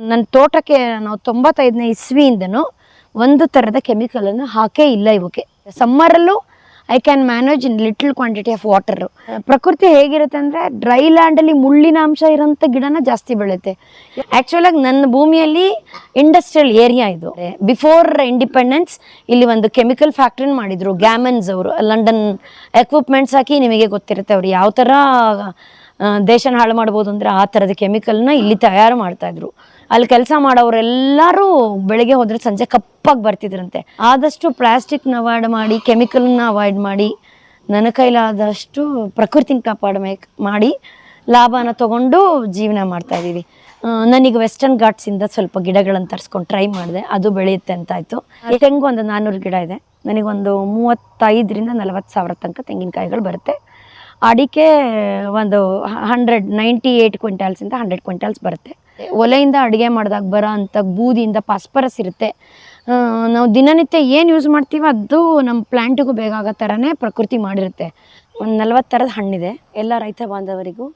ನನ್ನ ತೋಟಕ್ಕೆ ನಾವು ತೊಂಬತ್ತೈದನೇ ಇಸ್ವಿಯಿಂದನೂ ಒಂದು ಥರದ ಕೆಮಿಕಲನ್ನು ಹಾಕೇ ಇಲ್ಲ ಇವಕ್ಕೆ ಸಮ್ಮರಲ್ಲೂ I can manage in little quantity of water ಪ್ರಕೃತಿ ಹೇಗಿರುತ್ತೆ ಅಂದರೆ ಡ್ರೈ ಲ್ಯಾಂಡಲ್ಲಿ ಮುಳ್ಳಿನ ಅಂಶ ಇರೋಂಥ ಗಿಡನ ಜಾಸ್ತಿ ಬೆಳೆಯುತ್ತೆ. ಆ್ಯಕ್ಚುಲಾಗಿ ನನ್ನ ಭೂಮಿಯಲ್ಲಿ ಇಂಡಸ್ಟ್ರಿಯಲ್ ಏರಿಯಾ ಇದು. ಬಿಫೋರ್ ಇಂಡಿಪೆಂಡೆನ್ಸ್ ಇಲ್ಲಿ ಒಂದು ಕೆಮಿಕಲ್ ಫ್ಯಾಕ್ಟ್ರಿನ ಮಾಡಿದರು ಗ್ಯಾಮನ್ಸ್ ಅವರು. ಲಂಡನ್ ಎಕ್ವಿಪ್ಮೆಂಟ್ಸ್ ಹಾಕಿ ನಿಮಗೆ ಗೊತ್ತಿರುತ್ತೆ ಅವರು ಯಾವ ಥರ ದೇಶನ ಹಾಳು ಮಾಡ್ಬೋದು ಅಂದರೆ ಆ ಥರದ ಕೆಮಿಕಲ್ನ ಇಲ್ಲಿ ತಯಾರು ಮಾಡ್ತಾಯಿದ್ರು ಅಲ್ಲಿ ಕೆಲಸ ಮಾಡೋರೆಲ್ಲರೂ ಬೆಳಿಗ್ಗೆ ಹೋದ್ರೆ ಸಂಜೆ ಕಪ್ಪಾಗಿ ಬರ್ತಿದ್ರಂತೆ. ಆದಷ್ಟು ಪ್ಲಾಸ್ಟಿಕ್ನ ಅವಾಯ್ಡ್ ಮಾಡಿ ಕೆಮಿಕಲ್ನ ಅವಾಯ್ಡ್ ಮಾಡಿ, ನನ್ನ ಕೈಲಾದಷ್ಟು ಪ್ರಕೃತಿನ ಕಾಪಾಡ ಮಾಡಿ ಲಾಭನ ತಗೊಂಡು ಜೀವನ ಮಾಡ್ತಾ ಇದ್ದೀವಿ. ನನಗೆ ವೆಸ್ಟರ್ನ್ ಘಾಟ್ಸಿಂದ ಸ್ವಲ್ಪ ಗಿಡಗಳನ್ನು ತರಿಸ್ಕೊಂಡು ಟ್ರೈ ಮಾಡಿದೆ. ಅದು ಬೆಳೆಯುತ್ತೆ ಅಂತ ಆಯಿತು. ತೆಂಗು ಒಂದು ನಾನ್ನೂರು ಗಿಡ ಇದೆ. ನನಗೊಂದು ಮೂವತ್ತೈದರಿಂದ ನಲವತ್ತು ಸಾವಿರ ತನಕ ತೆಂಗಿನಕಾಯಿಗಳು ಬರುತ್ತೆ. ಅಡಿಕೆ ಒಂದು ಹಂಡ್ರೆಡ್ ನೈಂಟಿ ಏಯ್ಟ್ ಕ್ವಿಂಟಾಲ್ಸಿಂದ ಹಂಡ್ರೆಡ್ ಕ್ವಿಂಟಲ್ಸ್ ಬರುತ್ತೆ. ಒಲೆಯಿಂದ ಅಡುಗೆ ಮಾಡಿದಾಗ ಬರೋ ಅಂಥ ಬೂದಿಯಿಂದ ಪಾಸ್ಪರಸ್ ಇರುತ್ತೆ. ನಾವು ದಿನನಿತ್ಯ ಏನು ಯೂಸ್ ಮಾಡ್ತೀವೋ ಅದು ನಮ್ಮ ಪ್ಲ್ಯಾಂಟಿಗೂ ಬೇಗ ಆಗೋ ಥರನೇ ಪ್ರಕೃತಿ ಮಾಡಿರುತ್ತೆ. ಒಂದು ನಲ್ವತ್ತು ಥರದ ಹಣ್ಣಿದೆ. ಎಲ್ಲ ರೈತ ಬಾಂಧವರಿಗೂ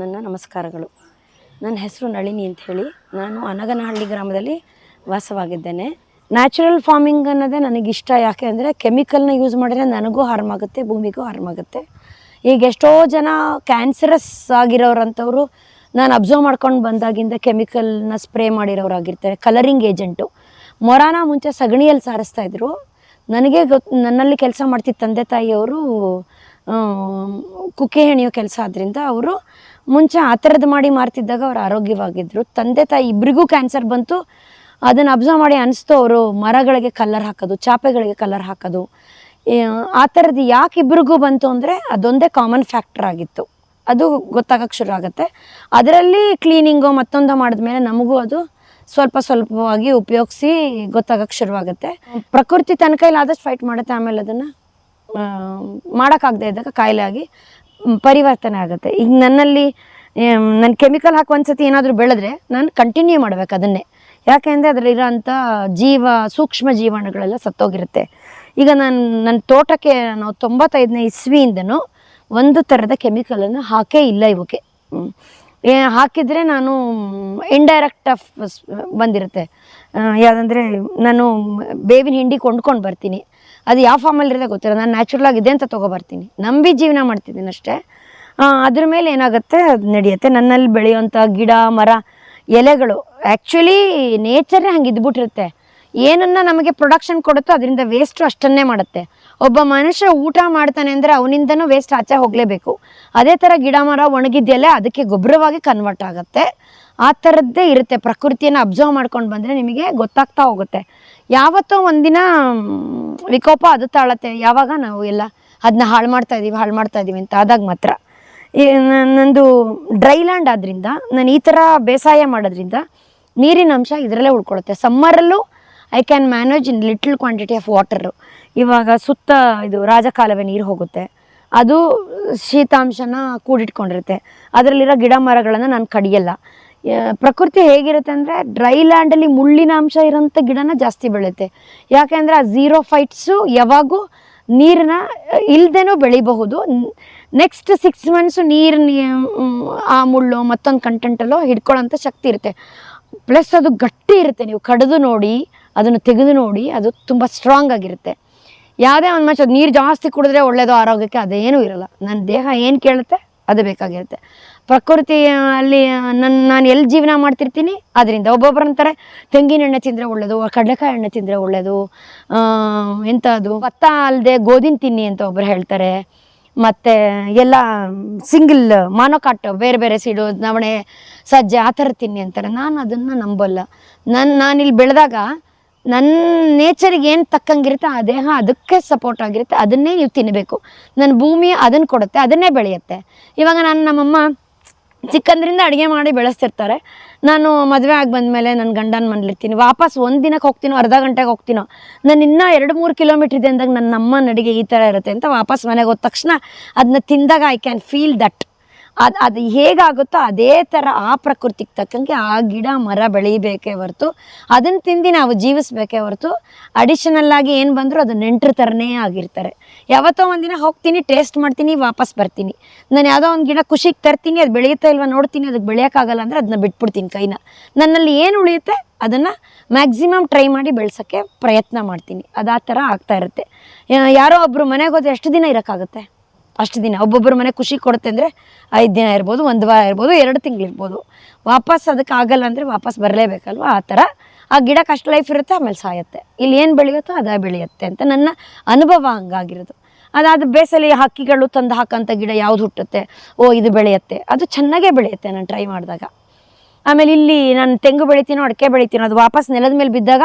ನನ್ನ ನಮಸ್ಕಾರಗಳು. ನನ್ನ ಹೆಸರು ನಳಿನಿ ಅಂತ ಹೇಳಿ ನಾನು ಅನಗನಹಳ್ಳಿ ಗ್ರಾಮದಲ್ಲಿ ವಾಸವಾಗಿದ್ದೇನೆ. ನ್ಯಾಚುರಲ್ ಫಾರ್ಮಿಂಗ್ ಅನ್ನೋದೇ ನನಗೆ ಇಷ್ಟ. ಯಾಕೆ ಅಂದರೆ ಕೆಮಿಕಲ್ನ ಯೂಸ್ ಮಾಡಿದ್ರೆ ನನಗೂ ಹಾರ್ಮ್ ಆಗುತ್ತೆ, ಭೂಮಿಗೂ ಹಾರ್ಮ್ ಆಗುತ್ತೆ. ಈಗ ಎಷ್ಟೋ ಜನ ಕ್ಯಾನ್ಸರಸ್ ಆಗಿರೋರಂಥವ್ರು ನಾನು ಅಬ್ಸರ್ವ್ ಮಾಡ್ಕೊಂಡು ಬಂದಾಗಿಂದ ಕೆಮಿಕಲ್ನ ಸ್ಪ್ರೇ ಮಾಡಿರೋರಾಗಿರ್ತಾರೆ ಕಲರಿಂಗ್ ಏಜೆಂಟು ಮೊರಾನ ಮುಂಚೆ ಸಗಣಿಯಲ್ಲಿ ಸಾರಿಸ್ತಾ ಇದ್ರು. ನನಗೆ ಗೊತ್ತು ನನ್ನಲ್ಲಿ ಕೆಲಸ ಮಾಡ್ತಿದ್ದ ತಂದೆ ತಾಯಿಯವರು ಕುಕ್ಕೆ ಹೆಣಿಯೋ ಕೆಲಸ ಆದ್ದರಿಂದ ಅವರು ಮುಂಚೆ ಆ ಥರದ್ದು ಮಾಡಿ ಮಾರ್ತಿದ್ದಾಗ ಅವರು ಆರೋಗ್ಯವಾಗಿದ್ದರು ತಂದೆ ತಾಯಿ ಇಬ್ಬರಿಗೂ ಕ್ಯಾನ್ಸರ್ ಬಂತು. ಅದನ್ನು ಅಬ್ಸರ್ವ್ ಮಾಡಿ ಅನಿಸ್ತು ಅವರು ಮರಗಳಿಗೆ ಕಲರ್ ಹಾಕೋದು, ಚಾಪೆಗಳಿಗೆ ಕಲರ್ ಹಾಕೋದು. ಆ ಥರದ್ದು ಯಾಕೆ ಇಬ್ಬರಿಗೂ ಬಂತು ಅಂದರೆ ಅದೊಂದೇ ಕಾಮನ್ ಫ್ಯಾಕ್ಟರ್ ಆಗಿತ್ತು. ಅದು ಗೊತ್ತಾಗಕ್ಕೆ ಶುರು ಆಗುತ್ತೆ. ಅದರಲ್ಲಿ ಕ್ಲೀನಿಂಗು ಮತ್ತೊಂದು ಮಾಡಿದ್ಮೇಲೆ ನಮಗೂ ಅದು ಸ್ವಲ್ಪ ಸ್ವಲ್ಪವಾಗಿ ಉಪಯೋಗಿಸಿ ಗೊತ್ತಾಗಕ್ಕೆ ಶುರುವಾಗುತ್ತೆ ಪ್ರಕೃತಿ ತನ್ನ ಕೈಲಿ ಆದಷ್ಟು ಫೈಟ್ ಮಾಡುತ್ತೆ, ಆಮೇಲೆ ಅದನ್ನು ಮಾಡೋಕ್ಕಾಗದೇ ಇದ್ದಾಗ ಕಾಯಿಲೆ ಆಗಿ ಪರಿವರ್ತನೆ ಆಗುತ್ತೆ. ಈಗ ನನ್ನಲ್ಲಿ ನನ್ನ ಕೆಮಿಕಲ್ ಹಾಕಿ ಒಂದ್ಸತಿ ಏನಾದರೂ ಬೆಳೆದ್ರೆ ನಾನು ಕಂಟಿನ್ಯೂ ಮಾಡಬೇಕು ಅದನ್ನೇ. ಯಾಕೆಂದರೆ ಅದರಲ್ಲಿರೋಂಥ ಜೀವ, ಸೂಕ್ಷ್ಮ ಜೀವಾಣುಗಳೆಲ್ಲ ಸತ್ತೋಗಿರುತ್ತೆ. ಈಗ ನಾನು ನನ್ನ ತೋಟಕ್ಕೆ ನಾವು ತೊಂಬತ್ತೈದನೇ ಇಸ್ವಿಯಿಂದನೂ ಒಂದು ಥರದ ಕೆಮಿಕಲನ್ನು ಹಾಕೇ ಇಲ್ಲ ಇವಕ್ಕೆ ಹಾಕಿದರೆ ನಾನು ಇಂಡೈರೆಕ್ಟ್ ಆಫ್ ಬಂದಿರುತ್ತೆ. ಯಾವುದಂದರೆ ನಾನು ಬೇವಿನ ಹಿಂಡಿ ಕೊಂಡ್ಕೊಂಡು ಬರ್ತೀನಿ. ಅದು ಯಾವ ಫಾರ್ಮಲ್ಲಿರುತ್ತೆ ಗೊತ್ತಿಲ್ಲ. ನಾನು ನ್ಯಾಚುರಲ್ ಆಗಿದೆ ಅಂತ ತೊಗೊಬರ್ತೀನಿ ನಂಬಿ ಜೀವನ ಮಾಡ್ತಿದ್ದೀನಿ ಅಷ್ಟೇ. ಅದ್ರ ಮೇಲೆ ಏನಾಗುತ್ತೆ? ಅದು ನಡೆಯುತ್ತೆ. ನನ್ನಲ್ಲಿ ಬೆಳೆಯುವಂಥ ಗಿಡ, ಮರ, ಎಲೆಗಳು. ಆ್ಯಕ್ಚುಲಿ ನೇಚರೇ ಹಂಗೆ ಇದ್ಬಿಟ್ಟಿರುತ್ತೆ. ಏನನ್ನ ನಮಗೆ ಪ್ರೊಡಕ್ಷನ್ ಕೊಡುತ್ತೋ, ಅದರಿಂದ ವೇಸ್ಟು ಅಷ್ಟನ್ನೇ ಮಾಡುತ್ತೆ. ಒಬ್ಬ ಮನುಷ್ಯ ಊಟ ಮಾಡ್ತಾನೆ ಅಂದರೆ ಅವನಿಂದನೂ ವೇಸ್ಟ್ ಆಚೆ ಹೋಗಲೇಬೇಕು. ಅದೇ ಥರ ಗಿಡ ಮರ ಒಣಗಿದ್ಯಲ್ಲೇ ಅದಕ್ಕೆ ಗೊಬ್ಬರವಾಗಿ ಕನ್ವರ್ಟ್ ಆಗುತ್ತೆ. ಆ ಥರದ್ದೇ ಇರುತ್ತೆ. ಪ್ರಕೃತಿಯನ್ನು ಅಬ್ಸರ್ವ್ ಮಾಡ್ಕೊಂಡು ಬಂದರೆ ನಿಮಗೆ ಗೊತ್ತಾಗ್ತಾ ಹೋಗುತ್ತೆ. ಯಾವತ್ತೋ ಒಂದಿನ ವಿಕೋಪ ಅದು ತಾಳತ್ತೆ. ಯಾವಾಗ ನಾವು ಎಲ್ಲ ಅದನ್ನ ಹಾಳು ಮಾಡ್ತಾ ಇದೀವಿ, ಹಾಳು ಮಾಡ್ತಾ ಇದೀವಿ ಅಂತ ಆದಾಗ ಮಾತ್ರ. ನಂದು ಡ್ರೈ ಲ್ಯಾಂಡ್ ಆದ್ರಿಂದ, ನಾನು ಈ ಥರ ಬೇಸಾಯ ಮಾಡೋದ್ರಿಂದ ನೀರಿನ ಅಂಶ ಇದರಲ್ಲೇ ಉಳ್ಕೊಳುತ್ತೆ. ಸಮ್ಮರಲ್ಲೂ I can manage in little quantity of water ಇವಾಗ ಸುತ್ತ ಇದು ರಾಜಕಾಲವೇ ನೀರು ಹೋಗುತ್ತೆ. ಅದು ಶೀತಾಂಶನ ಕೂಡಿಟ್ಕೊಂಡಿರುತ್ತೆ. ಅದರಲ್ಲಿರೋ ಗಿಡ ಮರಗಳನ್ನು ನಾನು ಕಡಿಯಲ್ಲ. ಪ್ರಕೃತಿ ಹೇಗಿರುತ್ತೆ ಅಂದರೆ ಡ್ರೈ ಲ್ಯಾಂಡಲ್ಲಿ ಮುಳ್ಳಿನ ಅಂಶ ಇರೋಂಥ ಗಿಡನ ಜಾಸ್ತಿ ಬೆಳೆಯುತ್ತೆ. ಯಾಕೆಂದರೆ ಆ ಝೀರೋ ಫೈಟ್ಸು ಯಾವಾಗೂ ನೀರನ್ನ ಇಲ್ದೇನೂ ಬೆಳಿಬಹುದು. ನೆಕ್ಸ್ಟ್ ಸಿಕ್ಸ್ ಮಂತ್ಸು ನೀರು ಆ ಮುಳ್ಳು ಮತ್ತೊಂದು ಕಂಟೆಂಟಲ್ಲೋ ಹಿಡ್ಕೊಳ್ಳೋಂಥ ಶಕ್ತಿ ಇರುತ್ತೆ. ಪ್ಲಸ್ ಅದು ಗಟ್ಟಿ ಇರುತ್ತೆ. ನೀವು ಕಡಿದು ನೋಡಿ ಅದನ್ನು ತೆಗೆದು ನೋಡಿ ಅದು ತುಂಬ ಸ್ಟ್ರಾಂಗ್ ಆಗಿರುತ್ತೆ. ಯಾವುದೇ ಒಂದು ಮನುಷ್ಯ ನೀರು ಜಾಸ್ತಿ ಕುಡಿದ್ರೆ ಒಳ್ಳೆಯದು ಆರೋಗ್ಯಕ್ಕೆ ಅದೇನೂ ಇರಲ್ಲ. ನನ್ನ ದೇಹ ಏನು ಕೇಳುತ್ತೆ, ಅದು ಬೇಕಾಗಿರುತ್ತೆ. ಪ್ರಕೃತಿ ಅಲ್ಲಿ ನನ್ನ ನಾನು ಎಲ್ಲಿ ಜೀವನ ಮಾಡ್ತಿರ್ತೀನಿ, ಅದರಿಂದ ಒಬ್ಬೊಬ್ಬರು ಅಂತಾರೆ, ತೆಂಗಿನ ಎಣ್ಣೆ ತಿಂದರೆ ಒಳ್ಳೆಯದು ಕಡಲೆಕಾಯಿ ಎಣ್ಣೆ ತಿಂದರೆ ಒಳ್ಳೆಯದು ಎಂಥ ಅದು ಭತ್ತ ಅಲ್ಲದೆ ಗೋಧಿನ ತಿನ್ನಿ ಅಂತ ಒಬ್ಬರು ಹೇಳ್ತಾರೆ. ಮತ್ತು ಎಲ್ಲ ಸಿಂಗಲ್ ಮಾನೋಕಾಟ್ ಬೇರೆ ಬೇರೆ ಸೀಡು, ನವಣೆ, ಸಜ್ಜೆ, ಆ ಥರ ತಿನ್ನಿ ಅಂತಾರೆ. ನಾನು ಅದನ್ನು ನಂಬಲ್ಲ. ನನ್ನ ನಾನಿಲ್ಲಿ ಬೆಳೆದಾಗ ನನ್ನ ನೇಚರಿಗೆ ಏನು ತಕ್ಕಂಗಿರುತ್ತೆ, ಆ ದೇಹ ಅದಕ್ಕೆ ಸಪೋರ್ಟ್ ಆಗಿರುತ್ತೆ, ಅದನ್ನೇ ನೀವು ತಿನ್ನಬೇಕು ನನ್ನ ಭೂಮಿ ಅದನ್ನು ಕೊಡುತ್ತೆ, ಅದನ್ನೇ ಬೆಳೆಯುತ್ತೆ. ಇವಾಗ ನಾನು ನಮ್ಮಮ್ಮ ಚಿಕ್ಕಂದ್ರಿಂದ ಅಡುಗೆ ಮಾಡಿ ಬೆಳೆಸ್ತಿರ್ತಾರೆ. ನಾನು ಮದುವೆ ಆಗಿ ಬಂದಮೇಲೆ ನನ್ನ ಗಂಡನ ಮನೇಲಿರ್ತೀನಿ. ವಾಪಸ್ ಒಂದು ದಿನಕ್ಕೆ ಹೋಗ್ತೀನೋ, ಅರ್ಧ ಗಂಟೆಗೆ ಹೋಗ್ತೀನೋ, ನಾನು ಇನ್ನೂ ಎರಡು ಮೂರು ಕಿಲೋಮೀಟ್ರ್ ಇದೆ ಅಂದಾಗ ನನ್ನ ಅಮ್ಮನ ಅಡುಗೆ ಈ ಥರ ಇರುತ್ತೆ ಅಂತ ವಾಪಸ್ ಮನೆಗೆ ಹೋದ ತಕ್ಷಣ ಅದನ್ನ ತಿಂದಾಗ ಐ ಕ್ಯಾನ್ ಫೀಲ್ ದಟ್ ಅದು ಅದು ಹೇಗಾಗುತ್ತೋ ಅದೇ ಥರ ಆ ಪ್ರಕೃತಿಗೆ ತಕ್ಕಂಗೆ ಆ ಗಿಡ, ಮರ ಬೆಳೀಬೇಕೇ ಹೊರತು ಅದನ್ನು ತಿಂದು ನಾವು ಜೀವಿಸ್ಬೇಕೇ ಹೊರತು ಅಡಿಷನಲ್ ಆಗಿ ಏನು ಬಂದರೂ ಅದು ನೆಂಟ್ರ ಥರನೇ ಆಗಿರ್ತಾರೆ. ಯಾವತ್ತೋ ಒಂದಿನ ಹೋಗ್ತೀನಿ ಟೇಸ್ಟ್ ಮಾಡ್ತೀನಿ, ವಾಪಸ್ ಬರ್ತೀನಿ. ನಾನು ಯಾವುದೋ ಒಂದು ಗಿಡ ಖುಷಿಗೆ ತರ್ತೀನಿ, ಅದು ಬೆಳೆಯುತ್ತಾ ಇಲ್ವಾ ನೋಡ್ತೀನಿ ಅದಕ್ಕೆ ಬೆಳೆಯೋಕ್ಕಾಗಲ್ಲ ಅಂದರೆ ಅದನ್ನ ಬಿಟ್ಬಿಡ್ತೀನಿ ಕೈನ. ನನ್ನಲ್ಲಿ ಏನು ಉಳಿಯುತ್ತೆ ಅದನ್ನು ಮ್ಯಾಕ್ಸಿಮಮ್ ಟ್ರೈ ಮಾಡಿ ಬೆಳ್ಸೋಕ್ಕೆ ಪ್ರಯತ್ನ ಮಾಡ್ತೀನಿ. ಅದು ಆ ಥರ ಆಗ್ತಾ ಇರುತ್ತೆ. ಯಾರೋ ಒಬ್ಬರು ಮನೆಗೆ ಹೋದ್ರೆ ಎಷ್ಟು ದಿನ ಇರೋಕ್ಕಾಗುತ್ತೆ? ಅಷ್ಟು ದಿನ ಒಬ್ಬೊಬ್ಬರ ಮನೆ ಖುಷಿ ಕೊಡುತ್ತೆ ಅಂದರೆ ಐದು ದಿನ ಇರ್ಬೋದು, ಒಂದು ವಾರ ಇರ್ಬೋದು, ಎರಡು ತಿಂಗಳಿರ್ಬೋದು ವಾಪಸ್ ಅದಕ್ಕೆ ಆಗಲ್ಲ ಅಂದರೆ ವಾಪಸ್ ಬರಲೇಬೇಕಲ್ವ? ಆ ಥರ ಆ ಗಿಡಕ್ಕೆ ಅಷ್ಟು ಲೈಫ್ ಇರುತ್ತೆ, ಆಮೇಲೆ ಸಾಯುತ್ತೆ. ಇಲ್ಲಿ ಏನು ಬೆಳೆಯುತ್ತೋ ಅದೇ ಬೆಳೆಯುತ್ತೆ ಅಂತ ನನ್ನ ಅನುಭವ ಹಂಗಾಗಿರೋದು. ಅದಾದ ಬೇಸಲಿ ಹಕ್ಕಿಗಳು ತಂದು ಹಾಕೋಂಥ ಗಿಡ ಯಾವ್ದು ಹುಟ್ಟುತ್ತೆ? ಓ, ಇದು ಬೆಳೆಯುತ್ತೆ. ಅದು ಚೆನ್ನಾಗೇ ಬೆಳೆಯುತ್ತೆ ನಾನು ಟ್ರೈ ಮಾಡಿದಾಗ. ಆಮೇಲೆ ಇಲ್ಲಿ ನಾನು ತೆಂಗು ಬೆಳಿತೀನೋ, ಅಡಿಕೆ ಬೆಳಿತೀನೋ, ಅದು ವಾಪಸ್ ನೆಲದ ಮೇಲೆ ಬಿದ್ದಾಗ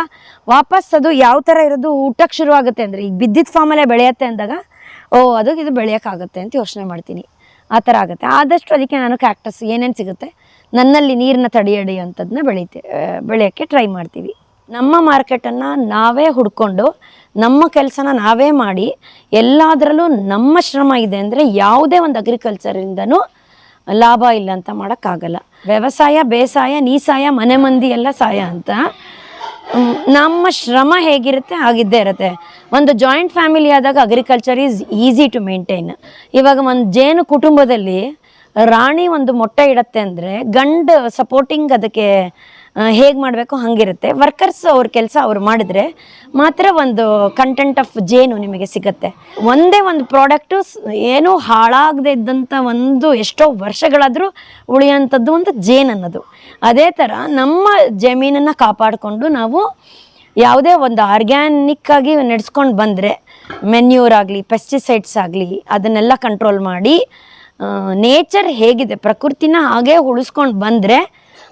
ವಾಪಸ್ ಅದು ಯಾವ ಥರ ಇರೋದು ಊಟಕ್ಕೆ ಶುರುವಾಗುತ್ತೆ ಅಂದರೆ, ಈಗ ಬಿದ್ದಿದ್ದ ಫಾರ್ಮಲ್ಲೇ ಬೆಳೆಯುತ್ತೆ ಅಂದಾಗ ಓ, ಅದು ಇದು ಬೆಳೆಯೋಕ್ಕಾಗುತ್ತೆ ಅಂತ ಯೋಚನೆ ಮಾಡ್ತೀನಿ. ಆ ಥರ ಆಗುತ್ತೆ. ಆದಷ್ಟು ಅದಕ್ಕೆ ನಾನು ಕ್ಯಾಕ್ಟಸ್ ಏನೇನು ಸಿಗುತ್ತೆ? ನನ್ನಲ್ಲಿ ನೀರನ್ನ ತಡೆಯಡಿ ಅಂಥದ್ದನ್ನ ಬೆಳೀತೆ ಬೆಳೆಯೋಕ್ಕೆ ಟ್ರೈ ಮಾಡ್ತೀವಿ. ನಮ್ಮ ಮಾರ್ಕೆಟನ್ನು ನಾವೇ ಹುಡ್ಕೊಂಡು, ನಮ್ಮ ಕೆಲಸನ ನಾವೇ ಮಾಡಿ, ಎಲ್ಲದರಲ್ಲೂ ನಮ್ಮ ಶ್ರಮ ಇದೆ ಅಂದರೆ ಯಾವುದೇ ಒಂದು ಅಗ್ರಿಕಲ್ಚರಿಂದನೂ ಲಾಭ ಇಲ್ಲ ಅಂತ ಮಾಡೋಕ್ಕಾಗಲ್ಲ. ವ್ಯವಸಾಯ, ಬೇಸಾಯ, ನೀಸಾಯ, ಮನೆ ಮಂದಿ ಎಲ್ಲ ಸಾಯ ಅಂತ. ನಮ್ಮ ಶ್ರಮ ಹೇಗಿರುತ್ತೆ ಹಾಗಿದ್ದೇ ಇರುತ್ತೆ. ಒಂದು ಜಾಯಿಂಟ್ ಫ್ಯಾಮಿಲಿ ಆದಾಗ agriculture is easy to maintain ಇವಾಗ ಒಂದು ಜೇನು ಕುಟುಂಬದಲ್ಲಿ ರಾಣಿ ಒಂದು ಮೊಟ್ಟೆ ಇಡತ್ತೆ ಅಂದರೆ ಗಂಡು ಸಪೋರ್ಟಿಂಗ್ ಅದಕ್ಕೆ ಹೇಗೆ ಮಾಡಬೇಕು ಹಾಗಿರುತ್ತೆ. ವರ್ಕರ್ಸ್ ಅವ್ರ ಕೆಲಸ ಅವ್ರು ಮಾಡಿದ್ರೆ ಮಾತ್ರ ಒಂದು ಕಂಟೆಂಟ್ ಆಫ್ ಜೇನು ನಿಮಗೆ ಸಿಗುತ್ತೆ. ಒಂದೇ ಒಂದು ಪ್ರಾಡಕ್ಟು ಏನೂ ಹಾಳಾಗದೇ ಇದ್ದಂಥ ಒಂದು ಎಷ್ಟೋ ವರ್ಷಗಳಾದರೂ ಉಳಿಯೋಂಥದ್ದು ಒಂದು ಜೇನು ಅನ್ನೋದು. ಅದೇ ಥರ ನಮ್ಮ ಜಮೀನನ್ನು ಕಾಪಾಡಿಕೊಂಡು ನಾವು ಯಾವುದೇ ಒಂದು ಆರ್ಗ್ಯಾನಿಕ್ ಆಗಿ ನಡೆಸ್ಕೊಂಡು ಬಂದರೆ ಮೆನ್ಯೂರ್ ಆಗಲಿ ಪೆಸ್ಟಿಸೈಡ್ಸ್ ಆಗಲಿ ಅದನ್ನೆಲ್ಲ ಕಂಟ್ರೋಲ್ ಮಾಡಿ ನೇಚರ್ ಹೇಗಿದೆ, ಪ್ರಕೃತಿನ ಹಾಗೆ ಉಳಿಸ್ಕೊಂಡು ಬಂದರೆ